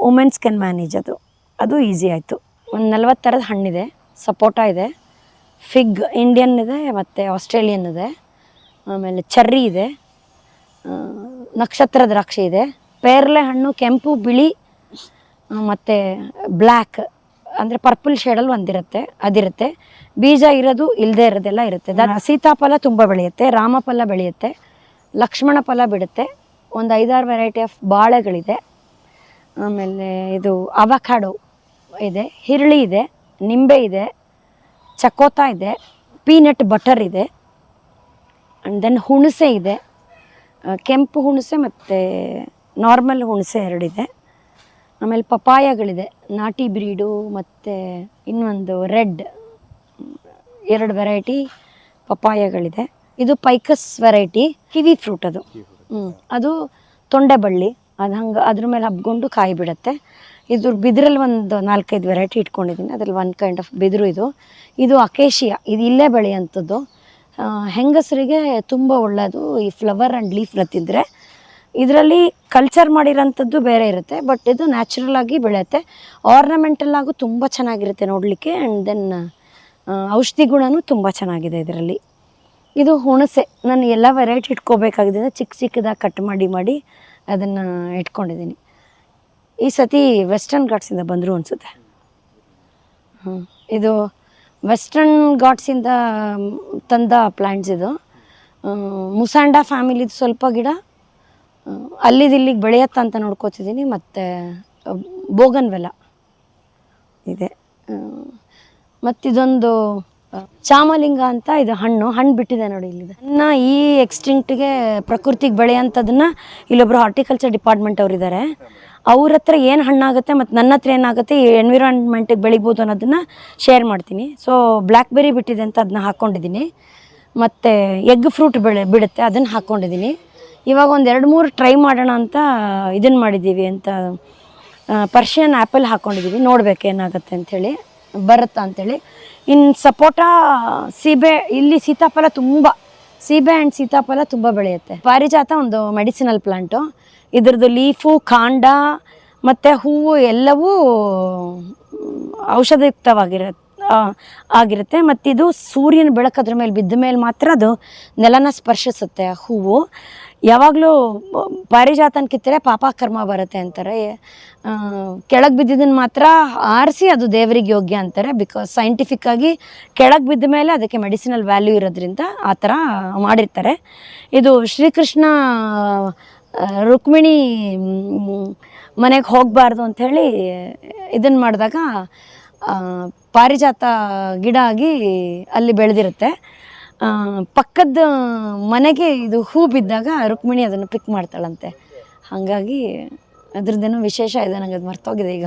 ವುಮೆನ್ಸ್ ಕ್ಯಾನ್ ಮ್ಯಾನೇಜ್ ಅದು. ಅದು ಈಸಿ ಆಯಿತು. ಒಂದು ನಲ್ವತ್ತು ಥರದ ಹಣ್ಣಿದೆ. ಸಪೋಟ ಇದೆ. ಫಿಗ್ ಇಂಡಿಯನ್ ಇದೆ, ಮತ್ತು ಆಸ್ಟ್ರೇಲಿಯನ್ ಇದೆ. ಆಮೇಲೆ ಚರ್ರಿ ಇದೆ. ನಕ್ಷತ್ರ ದ್ರಾಕ್ಷಿ ಇದೆ. ಪೇರ್ಲೆ ಹಣ್ಣು, ಕೆಂಪು, ಬಿಳಿ ಮತ್ತು ಬ್ಲ್ಯಾಕ್, ಅಂದರೆ ಪರ್ಪಲ್ ಶೇಡಲ್ಲಿ ಒಂದಿರುತ್ತೆ, ಅದಿರುತ್ತೆ. ಬೀಜ ಇರೋದು ಇಲ್ಲದೆ ಇರೋದೆಲ್ಲ ಇರುತ್ತೆ. ಸೀತಾಫಲ ತುಂಬ ಬೆಳೆಯುತ್ತೆ, ರಾಮಫಲ ಬೆಳೆಯುತ್ತೆ, ಲಕ್ಷ್ಮಣ ಫಲ ಬಿಡುತ್ತೆ. ಒಂದು ಐದಾರು ವೆರೈಟಿ ಆಫ್ ಬಾಳೆಗಳಿದೆ. ಆಮೇಲೆ ಇದು ಅವಕಾಡೋ ಇದೆ, ಹಿರಳಿ ಇದೆ. ನಿಂಬೆ ಇದೆ ಚಕೋತ ಇದೆ ಪೀನಟ್ ಬಟರ್ ಇದೆ ಆ್ಯಂಡ್ ದೆನ್ ಹುಣಸೆ ಇದೆ. ಕೆಂಪು ಹುಣಸೆ ಮತ್ತು ನಾರ್ಮಲ್ ಹುಣಸೆ ಎರಡಿದೆ. ಆಮೇಲೆ ಪಪಾಯಗಳಿದೆ ನಾಟಿ ಬ್ರೀಡು ಮತ್ತು ಇನ್ನೊಂದು ರೆಡ್ ಎರಡು ವೆರೈಟಿ ಪಪಾಯಗಳಿದೆ ಇದು ಪೈಕಸ್ ವೆರೈಟಿ ಕಿವಿ ಫ್ರೂಟ್ ಅದು. ಹ್ಞೂ ಅದು ತೊಂಡೆ ಬಳ್ಳಿ ಅದು ಹಂಗೆ ಅದ್ರ ಮೇಲೆ ಹಬ್ಕೊಂಡು ಕಾಯಿ ಬಿಡುತ್ತೆ. ಇದು ಬಿದಿರಲ್ಲಿ ಒಂದು ನಾಲ್ಕೈದು ವೆರೈಟಿ ಇಟ್ಕೊಂಡಿದ್ದೀನಿ ಅದ್ರಲ್ಲಿ ಒಂದು ಕೈಂಡ್ ಆಫ್ ಬಿದಿರು ಇದು. ಇದು ಅಕೇಶಿಯಾ ಇದು ಇಲ್ಲೇ ಬೆಳೆಯುವಂಥದ್ದು ಆ, ಹೆಂಗಸರಿಗೆ ತುಂಬ ಒಳ್ಳೆಯದು ಈ ಫ್ಲವರ್ ಆ್ಯಂಡ್ ಲೀಫ್ನ ತಿಂದರೆ. ಇದರಲ್ಲಿ ಕಲ್ಚರ್ ಮಾಡಿರೋಂಥದ್ದು ಬೇರೆ ಇರುತ್ತೆ ಬಟ್ ಇದು ನ್ಯಾಚುರಲ್ ಆಗಿ ಬೆಳೆಯುತ್ತೆ. ಆರ್ನಮೆಂಟಲ್ಲಾಗೂ ತುಂಬ ಚೆನ್ನಾಗಿರುತ್ತೆ ನೋಡಲಿಕ್ಕೆ ಆ್ಯಂಡ್ ದೆನ್ ಔಷಧಿ ಗುಣನೂ ತುಂಬ ಚೆನ್ನಾಗಿದೆ ಇದರಲ್ಲಿ. ಇದು ಹುಣಸೆ. ನಾನು ಎಲ್ಲ ವೆರೈಟಿ ಇಟ್ಕೋಬೇಕಾಗಿದೆ ಚಿಕ್ಕ ಚಿಕ್ಕದಾಗಿ ಕಟ್ ಮಾಡಿ ಮಾಡಿ ಅದನ್ನು ಇಟ್ಕೊಂಡಿದ್ದೀನಿ. ಈ ಸತಿ ವೆಸ್ಟರ್ನ್ ಘಾಟ್ಸಿಂದ ಬಂದರು ಅನಿಸುತ್ತೆ. ಇದು ವೆಸ್ಟರ್ನ್ ಘಾಟ್ಸಿಂದ ತಂದ ಪ್ಲ್ಯಾಂಟ್ಸ್ ಇದು. ಮುಸಾಂಡ ಫ್ಯಾಮಿಲಿದು ಸ್ವಲ್ಪ ಗಿಡ ಅಲ್ಲಿದಿಲ್ಲಿಗೆ ಬೆಳೆಯತ್ತ ಅಂತ ನೋಡ್ಕೋತಿದ್ದೀನಿ ಮತ್ತು ಬೋಗನ್ವೆಲ ಇದೆ. ಮತ್ತಿದೊಂದು ಚಾಮಲಿಂಗ ಅಂತ ಇದು ಹಣ್ಣು ಹಣ್ಣು ಬಿಟ್ಟಿದೆ ನೋಡಿ ಇಲ್ಲಿ ಇನ್ನು ಈ ಎಕ್ಸ್ಟಿಂಕ್ಟ್ಗೆ ಪ್ರಕೃತಿಗೆ ಬೆಳೆಯೋಂಥದ್ದನ್ನ ಇಲ್ಲೊಬ್ರು ಹಾರ್ಟಿಕಲ್ಚರ್ ಡಿಪಾರ್ಟ್ಮೆಂಟ್ ಅವ್ರು ಇದ್ದಾರೆ ಅವ್ರ ಹತ್ರ ಏನು ಹಣ್ಣಾಗುತ್ತೆ ಮತ್ತು ನನ್ನ ಹತ್ರ ಏನಾಗುತ್ತೆ ಈ ಎನ್ವಿರಾನ್ಮೆಂಟಿಗೆ ಬೆಳಿಬೋದು ಅನ್ನೋದನ್ನ ಶೇರ್ ಮಾಡ್ತೀನಿ. ಸೊ ಬ್ಲ್ಯಾಕ್ಬೆರಿ ಬಿಟ್ಟಿದೆ ಅಂತ ಅದನ್ನ ಹಾಕ್ಕೊಂಡಿದ್ದೀನಿ ಮತ್ತು ಎಗ್ ಫ್ರೂಟ್ ಬೆಳೆ, ಬಿಡುತ್ತೆ, ಅದನ್ನು ಹಾಕ್ಕೊಂಡಿದ್ದೀನಿ ಇವಾಗ ಒಂದು ಎರಡು ಮೂರು ಟ್ರೈ ಮಾಡೋಣ ಅಂತ ಇದನ್ನು ಮಾಡಿದ್ದೀವಿ ಅಂತ ಪರ್ಷಿಯನ್ ಆ್ಯಪಲ್ ಹಾಕ್ಕೊಂಡಿದ್ದೀವಿ ನೋಡ್ಬೇಕು ಏನಾಗುತ್ತೆ ಅಂಥೇಳಿ ಬರುತ್ತಾ ಅಂಥೇಳಿ ಇನ್ನು ಸಪೋಟ ಸೀಬೆ ಇಲ್ಲಿ ಸೀತಾಫಲ ತುಂಬ. ಸೀಬೆ ಆ್ಯಂಡ್ ಸೀತಾಫಲ ತುಂಬ ಬೆಳೆಯುತ್ತೆ. ಪಾರಿಜಾತ ಒಂದು ಮೆಡಿಸಿನಲ್ ಪ್ಲಾಂಟು ಇದ್ರದ್ದು ಲೀಫು ಕಾಂಡ, ಮತ್ತು ಹೂವು ಎಲ್ಲವೂ ಔಷಧಯುಕ್ತವಾಗಿರ ಆಗಿರುತ್ತೆ ಆಗಿರುತ್ತೆ. ಮತ್ತಿದು ಸೂರ್ಯನ ಬೆಳಕದ್ರ ಮೇಲೆ ಬಿದ್ದ ಮೇಲೆ ಮಾತ್ರ ಅದು ನೆಲನ ಸ್ಪರ್ಶಿಸುತ್ತೆ ಹೂವು. ಯಾವಾಗಲೂ ಪಾರಿಜಾತನ ಕಿತ್ತರೆ ಪಾಪ ಕರ್ಮ ಬರುತ್ತೆ ಅಂತಾರೆ. ಕೆಳಗೆ ಬಿದ್ದಿದ್ದನ್ನು ಮಾತ್ರ ಆರಿಸಿ ಅದು ದೇವರಿಗೆ ಯೋಗ್ಯ ಅಂತಾರೆ ಬಿಕಾಸ್ ಸೈಂಟಿಫಿಕ್ ಆಗಿ ಕೆಳಗೆ ಬಿದ್ದ ಮೇಲೆ ಅದಕ್ಕೆ ಮೆಡಿಸಿನಲ್ ವ್ಯಾಲ್ಯೂ ಇರೋದ್ರಿಂದ ಆ ಥರ ಮಾಡಿರ್ತಾರೆ. ಇದು ಶ್ರೀಕೃಷ್ಣ ರುಕ್ಮಿಣಿ ಮನೆಗೆ ಹೋಗಬಾರ್ದು ಅಂಥೇಳಿ ಇದನ್ನು ಮಾಡಿದಾಗ ಪಾರಿಜಾತ ಗಿಡ ಆಗಿ ಅಲ್ಲಿ ಬೆಳೆದಿರುತ್ತೆ. ಪಕ್ಕದ ಮನೆಗೆ ಇದು ಹೂ ಬಿದ್ದಾಗ ರುಕ್ಮಿಣಿ ಅದನ್ನು ಪಿಕ್ ಮಾಡ್ತಾಳಂತೆ. ಹಾಗಾಗಿ ಅದ್ರದ್ದೇನೋ ವಿಶೇಷ ಇದೆ, ನಂಗೆ ಅದು ಮರ್ತೋಗಿದೆ ಈಗ.